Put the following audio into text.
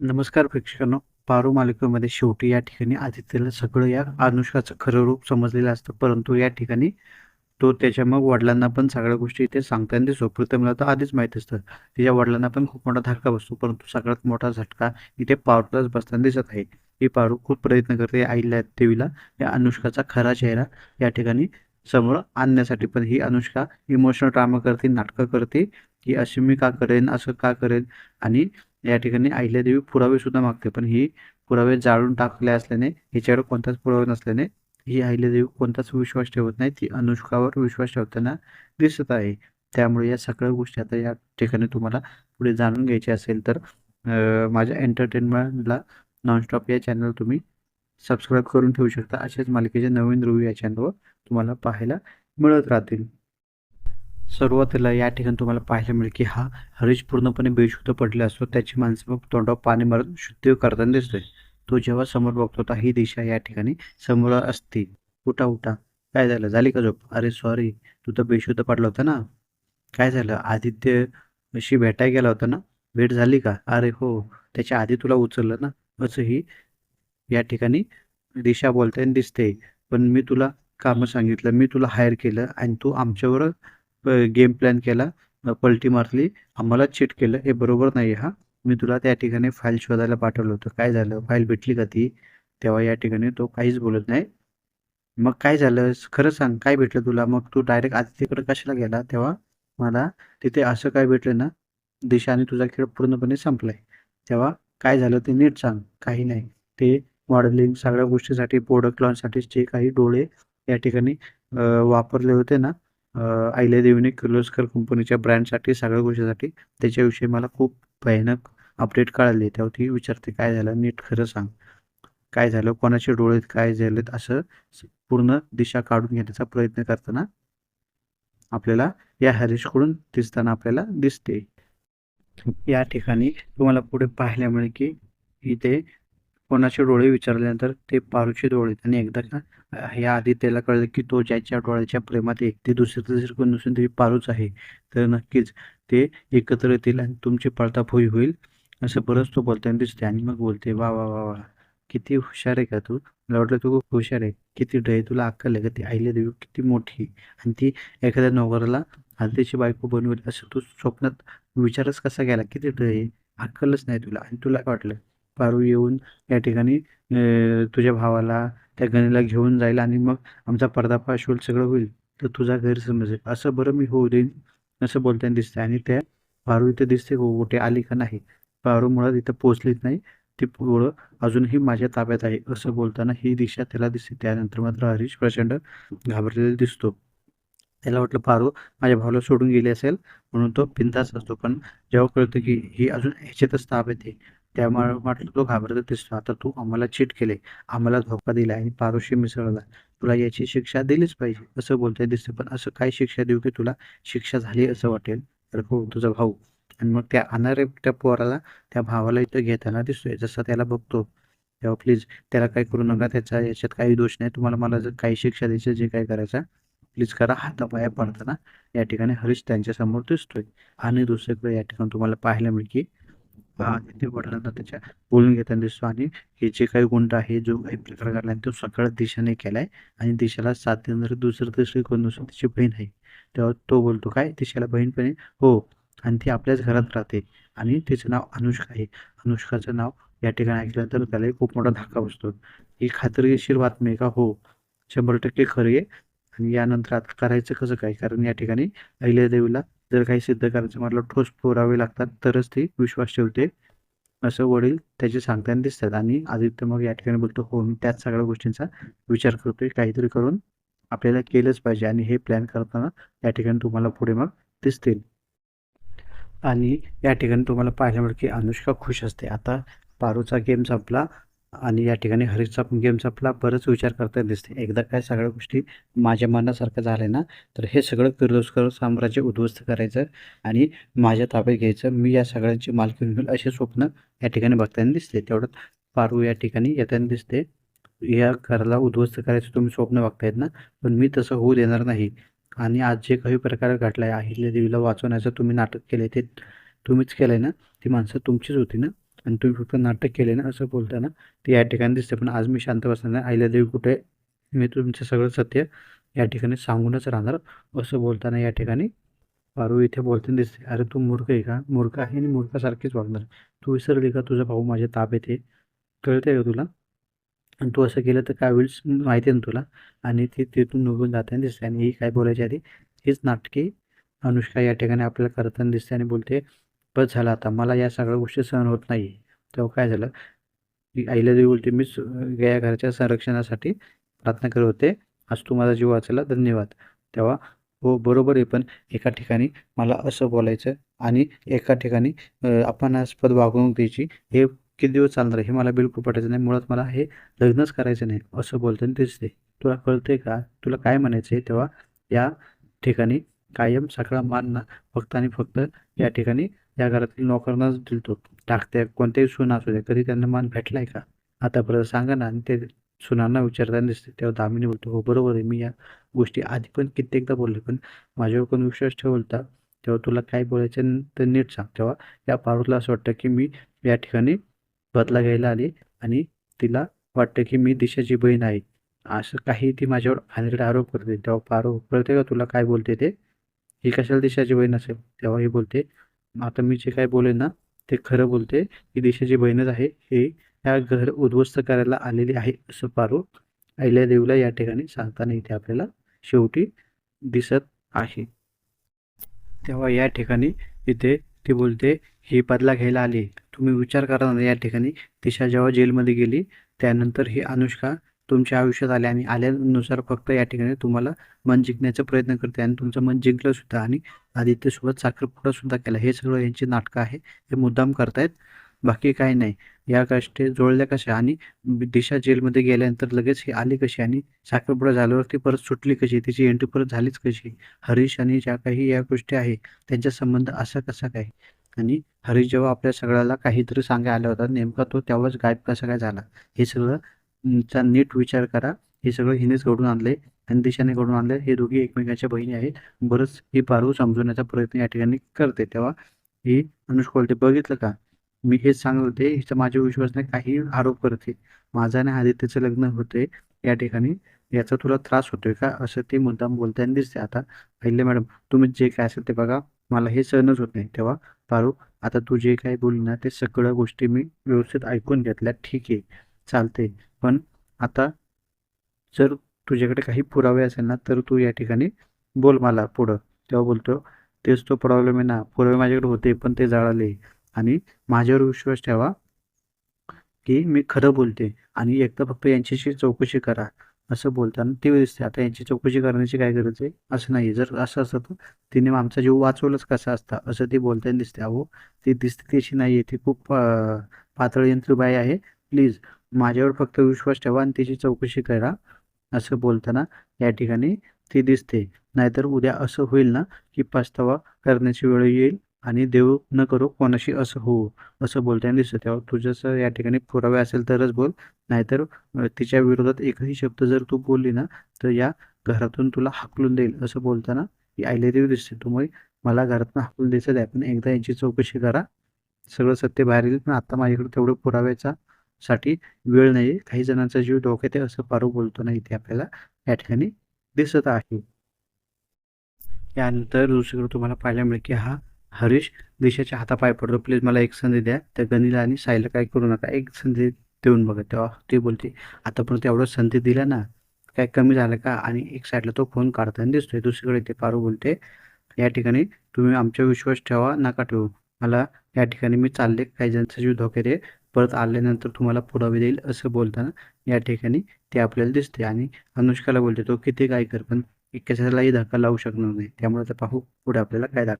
नमस्कार प्रेक्षकांनो. पारू मालिकेमध्ये शेवटी या ठिकाणी आदित्यला सगळं या अनुष्काचं खरं रूप समजलेलं असतं. परंतु या ठिकाणी तो त्याच्या मग वडिलांना पण सगळ्या गोष्टी इथे सांगताना दिसतो. प्रीतमला तर आधीच माहीत असतं. तिच्या वडिलांना पण खूप मोठा धक्का बसतो. परंतु सगळ्यात मोठा झटका इथे पारूलाच बसताना दिसत आहे. ही पारू खूप प्रयत्न करते आईला देवीला या अनुष्काचा खरा चेहरा या ठिकाणी समोर आणण्यासाठी. पण ही अनुष्का इमोशनल ड्रामा करते नाटकं करते. की अशी मी का करेन असं का करेन आणि या ठिकाणी अहिल्यादेवी पुरावे सुद्धा मागते. पण ही पुरावे जाळून टाकले असल्याने हिच्याकडे कोणताच पुरावा नसल्याने ही अहिल्यादेवी कोणताच विश्वास ठेवत नाही. ती अनुष्कावर विश्वास ठेवताना दिसत आहे. त्यामुळे या सगळ्या गोष्टी आता या ठिकाणी तुम्हाला पुढे जाणून घ्यायची असेल तर माझ्या एंटरटेनमेंटला नॉनस्टॉप या चॅनल तुम्ही सबस्क्राईब करून ठेवू शकता. असेच मालिकेचे नवीन रिव्ह्यू या चॅनलवर तुम्हाला पाहायला मिळत राहतील. सुरुवातीला या ठिकाणी तुम्हाला पाहायला मिळेल की हा हरीश पूर्णपणे बेशुद्ध पडला असतो. त्याची माणसं तोंडावर पाणी मारून शुद्ध करताना दिसतोय. तो जेव्हा समोर बघतो तर ही दिशा या ठिकाणी समोर असते. उठा उठा. काय झालं? झाली का झोप? अरे सॉरी तू तर बेशुद्ध पडला होता ना? काय झालं? आदित्य अशी भेटायला गेला होता ना? भेट झाली का? अरे हो. त्याच्या आधी तुला उचललं ना? असं ही या ठिकाणी दिशा बोलताना दिसते. पण मी तुला कामं सांगितलं. मी तुला हायर केलं आणि तू आमच्यावर गेम प्लॅन केला पलटी मारली. आम्हालाच चीट केलं. हे बरोबर नाही हा. मी तुला त्या ठिकाणी फाईल शोधायला पाठवलं होतं. काय झालं? फाईल भेटली का ती? तेव्हा या ठिकाणी तो काहीच बोलत नाही. मग काय झालं? खरं सांग काय भेटलं तुला? मग तू डायरेक्ट आदित्यकडे कशाला गेला? तेव्हा मला तिथे असं काय भेटलं ना? दिशा आणि तुझा खेळ पूर्णपणे संपलाय. तेव्हा काय झालं ते नीट सांग. काही नाही. ते मॉडेलिंग सगळ्या गोष्टीसाठी प्रोडक्ट लॉन्चसाठी जे काही डोळे या ठिकाणी वापरले होते ना आयल्या देवीने किर्लोस्कर कंपनीच्या ब्रँडसाठी सगळ्या गोष्टीसाठी त्याच्याविषयी मला खूप भयानक अपडेट कळाली तेव्हा ती विचारते काय झालं? नीट खरं सांग. काय झालं? कोणाचे डोळे काय झालेत? असं पूर्ण दिशा काढून घेण्याचा प्रयत्न करताना आपल्याला या हरीशकडून दिसताना आपल्याला दिसते. या ठिकाणी तुम्हाला पुढे पाहायला मिळेल की इथे कोणाचे डोळे विचारल्यानंतर ते पारूचे डोळे आणि एकदा का ह्या या आधी त्याला कळलं की तो ज्याच्या डोळ्याच्या प्रेमात आहे ते दुसऱ्या दुसरे कोण नसून तरी पारूच आहे. तर नक्कीच ते एकत्र येतील आणि तुमची पळताफोई होईल. असं बरंच तो बोलताना दिसते आणि मग बोलते वा वा वा वा किती हुशार आहे का तू? मला वाटलं तू खूप हुशार आहे. किती डय तुला अक्कल आहे का? ती आईला देवी किती मोठी आणि ती एखाद्या नोकराला हलतीची बायको बनवेल असं तू स्वप्नात विचारच कसा गेला किती डय आहे अक्कलच नाही तुला. आणि तुला काय वाटलं? पारू येऊन या ठिकाणी तुझ्या भावाला त्या गणीला घेऊन जाईल आणि मग आमचा पर्दाफाश होईल सगळं होईल. तर तुझा गैरसमज आहे. असं बरं मी होऊ देईन असं बोलताना दिसते आणि त्या पारू इथे दिसते हो कुठे आली का नाही? पारू मुळात इथं पोचलीच नाही. ती पोळं अजूनही माझ्या ताब्यात आहे. असं बोलताना ही दिशा त्याला दिसते. त्यानंतर मात्र हरीश प्रचंड घाबरलेला दिसतो. त्याला वाटलं पारू माझ्या भावाला सोडून गेली असेल म्हणून तो बिंदास असतो. पण जेव्हा कळतं की ही अजून ह्याच्यातच ताब्यात आहे त्यामुळे म्हटलं तो घाबरत दिसतो आता तू आम्हाला चीट केले. आम्हाला धोका दिला आणि पारोशी मिसळला. तुला याची शिक्षा दिलीच पाहिजे. असं बोलताय दिसतं पण असं काय शिक्षा देऊ की तुला शिक्षा झाली असं वाटेल? तर हो तुझा भाऊ. आणि मग त्या अनारे त्या पोराला त्या भावाला इथं घेताना दिसतोय. जसं त्याला बघतो. तेव्हा प्लीज त्याला काय करू नका. त्याचा याच्यात काही दोष नाही. तुम्हाला मला जर काही शिक्षा द्यायची जे काय करायचं प्लीज करा. हातापाया पडताना या ठिकाणी हरीश त्यांच्यासमोर दिसतोय. आणि दुसरीकडे या ठिकाणी तुम्हाला पाहायला मिळेल की ते वडिलांना त्याच्या बोलून घेताना दिसतो. आणि हे जे काही गुंड आहे जो काही प्रकार घडला तो सगळ्या दिशेने केलाय. आणि दिशेला साथ देणारे दुसरं तिसरी कोण नसून तिची बहीण आहे. तेव्हा तो बोलतो काय? दिशेला बहीण पण हो. आणि ती आपल्याच घरात राहते. आणि तिचं नाव अनुष्का आहे. अनुष्काचं नाव या ठिकाणी ऐकल्यानंतर त्यालाही खूप मोठा धक्का बसतो. ही खात्रीशीर बातमी आहे का? हो. शंभर टक्के खरी आहे. आणि यानंतर आता करायचं कसं काय? कारण या ठिकाणी अहिल्यादेवीला जर काही सिद्ध करायचं म्हटलं ठोस पुरावे लागतात तरच ती विश्वास ठेवते. असं वडील त्याचे सांगताना दिसतात. आणि आदित्य मग या ठिकाणी बोलतो हो मी त्याच सगळ्या गोष्टींचा विचार करतोय. काहीतरी करून आपल्याला केलंच पाहिजे आणि हे प्लॅन करताना या ठिकाणी तुम्हाला पुढे मग दिसतील. आणि या ठिकाणी तुम्हाला पाहायला मिळेल की अनुष्का खुश असते. आता पारूचा गेम संपला. आणि या ठिकाणी हरीशचा गेमचा गेम बरंच विचार करताना दिसते एकदा काय सगळ्या गोष्टी माझ्या मनासारखं झालं ना तर हे सगळं किर्लोस्कर साम्राज्य उद्ध्वस्त करायचं आणि माझ्या ताब्यात घ्यायचं. मी या सगळ्यांची मालकी होईल असे स्वप्न या ठिकाणी बघताना दिसते तेवढं पारू या ठिकाणी येताना दिसते या घराला उद्ध्वस्त करायचं तुम्ही स्वप्न बघतायत ना पण मी तसं होऊ देणार नाही. आणि आज जे काही प्रकार घडला आहे अहिल्या देवीला वाचवण्याचं तुम्ही नाटक केलंय ते तुम्हीच केलंय ना? ती माणसं तुमचीच होती ना? आणि तुम्ही फक्त नाटक केले ना असं बोलताना ते या ठिकाणी दिसते पण आज मी शांत बसणार नाही. अहिल्यादेवी कुठे? मी तुमचं सगळं सत्य या ठिकाणी सांगूनच राहणार. असं बोलताना या ठिकाणी पारू इथे बोलताना दिसते अरे तू मूर्ख आहे का? मूर्ख आहे आणि मूर्खासारखीच वागणार. तू विसरली का? तुझा भाऊ माझ्या ताब्यात आहे. कळते का तुला? आणि तू असं केलं तर काय होईल माहिती आहे ना तुला? आणि ते तिथून निघून जाताना दिसते आणि ही काय बोलायची आधी? हीच नाटकी अनुष्का या ठिकाणी आपल्याला करताना दिसते आणि बोलते बस झालं आता. मला या सगळ्या गोष्टी सहन होत नाही तेव्हा काय झालं? की आईला देवी बोलते मी गया घराच्या संरक्षणासाठी प्रार्थना करत होते. आज तू माझा जीव वाचला धन्यवाद. तेव्हा हो बरोबर आहे पण एका ठिकाणी मला असं बोलायचं आणि एका ठिकाणी अपमानास्पद वागणूक द्यायची हे किती दिवस चालणार आहे हे मला बिलकुल पटायचं नाही. मुळात मला हे लग्नच करायचं नाही असं बोलताना दिसते तुला कळते का? तुला काय म्हणायचं आहे? तेव्हा या ठिकाणी कायम सगळा मान फक्त आणि फक्त या ठिकाणी या घरातील नोकरांनाच दिलतो टाकत्या कोणत्याही सून असू द्या कधी त्यांना मान भेटलाय का? आतापर्यंत सांगा ना आणि ते सुनांना विचारताना दिसते तेव्हा दामिनी बोलतो हो बरोबर आहे मी या गोष्टी आधी पण कित्येकदा बोलले पण माझ्यावर कोण विश्वास ठेवलता? तेव्हा तुला काय बोलायचं आहे ते नीट सांग. तेव्हा या पारूला असं वाटतं की मी या ठिकाणी बदला घ्यायला आली आणि तिला वाटतं की मी दिशाची बहीण आहे. असं काही ती माझ्यावर घाणेरडे आरोप करते. तेव्हा पारू कळते का तुला काय बोलते ते? ही कशाला दिशाची बहीण असेल? तेव्हा ही बोलते आता मी जे काय बोलेन ना ते खरं बोलते. की दिशाची बहीणच आहे. हे ह्या घर उद्ध्वस्त करायला आलेली आहे असं पारू अहिल्यादेवीला या ठिकाणी सांगताना इथे आपल्याला शेवटी दिसत आहे. तेव्हा या ठिकाणी इथे ती बोलते ही बदला घ्यायला आली. तुम्ही विचार करा ना या ठिकाणी. दिशा जेव्हा जेलमध्ये गेली त्यानंतर ही अनुष्का तुमच्या आयुष्यात आले आणि आल्यानुसार फक्त या ठिकाणी तुम्हाला मन जिंकण्याचा प्रयत्न करते आणि तुमचं मन जिंकलं सुद्धा आणि आदित्यसोबत साखरपुडा सुद्धा केला. हे सगळं यांची नाटकं आहे. हे मुद्दाम करतायत. बाकी काही नाही. या गोष्टी जुळल्या कशा? आणि दिशा जेलमध्ये गेल्यानंतर लगेच ही आली कशी? आणि साखरपुडा झाल्यावर ती परत सुटली कशी? तिची एंट्री परत झालीच कशी? हरीश आणि ज्या काही या गोष्टी आहे त्यांचा संबंध असा कसा काय? आणि हरीश जेव्हा आपल्या सगळ्याला काहीतरी सांगायला आला होता नेमका तो तेव्हाच गायब कसा काय झाला? हे सगळं चा नीट विचार करा. हे सगळं हिनेच घडून आणले आणि दिशाने घडून आणले हे दोघी एकमेकांच्या बहिणी आहेत. बरंच ही पारू समजवण्याचा प्रयत्न या ठिकाणी करते. तेव्हा ही अनुष्कोलते बघितलं का? मी हेच सांगत होते. हिचा माझ्या विश्वास नाही काही आरोप करते माझा आणि आदित्यचं लग्न होते या ठिकाणी. याचा तुला त्रास होतोय का? असं ती मुद्दाम बोलताना दिसते आता पहिले मॅडम तुम्ही जे काय असेल ते बघा. मला हे सहनच होत नाही. तेव्हा पारू आता तू जे काही बोलली ना ते सगळ्या गोष्टी मी व्यवस्थित ऐकून घेतल्या. ठीक आहे. चालते पण आता जर तुझ्याकडे काही पुरावे असेल ना तर तू या ठिकाणी बोल मला पुढं. तेव्हा बोलतो तेच तो प्रॉब्लेम आहे ना. पुरावे माझ्याकडे होते पण ते जाळले. आणि माझ्यावर विश्वास ठेवा की मी खरं बोलते. आणि एकदा फक्त यांच्याशी चौकशी करा. असं बोलताना ते दिसते आता यांची चौकशी करण्याची काय गरज आहे? असं नाही जर असं असतं तर तिने आमचा जीव वाचवलंच कसा असता? असं ती बोलताना दिसते. अहो ती दिसते तशी नाही आहे ती खूप पातळ यंत्र बाई आहे. प्लीज माझ्यावर फक्त विश्वास ठेवा आणि तिची चौकशी करा असं बोलताना या ठिकाणी ती दिसते. नाहीतर उद्या असं होईल ना की पस्तावा करण्याची वेळ येईल आणि देव न करू कोणाशी असं होऊ असं बोलताना दिसतं. तेव्हा तुझ्याचं या ठिकाणी पुरावे असेल तरच बोल. नाहीतर तिच्या विरोधात एकही शब्द जर तू बोलली ना तर या घरातून तुला हाकलून देईल असं बोलताना ही आयलेदेवी दिसते. तुम्ही मला घरातून हाकलून द्यायचं आहे पण एकदा यांची चौकशी करा. सगळं सत्य बाहेर येईल पण आता माझ्याकडे तेवढं पुराव्याचा साठी वेळ नाही काही जणांचा जीव धोक्यात आहे असं पारू बोलतो नाही इथे आपल्याला. या ठिकाणी दिसत आहे. यानंतर दुसरीकडे तुम्हाला पाहायला मिळेल की हा हरीश दिशाच्या हातापाय पडतो. प्लीज मला एक संधी द्या. त्या गणीला आणि साईला काय करू नका. एक संधी देऊन बघा. तेव्हा ती बोलते आता एवढं संधी दिल्या ना काय कमी झालं का? आणि एक साईडला तो फोन काढताना दिसतोय. दुसरीकडे ते पारू बोलते या ठिकाणी तुम्ही आमच्या विश्वास ठेवा नका ठेवू. मला या ठिकाणी मी चालले. काही जणांचा जीव धोक्यात आहे. परत आल्यानंतर तुम्हाला पुरावे देईल असं बोलताना या ठिकाणी ते आपल्याला दिसते आणि अनुष्काला बोलते तो किती काय कर पण कशालाही धक्का लावू शकणार नाही. त्यामुळे आता पाहू पुढे आपल्याला काय दाखव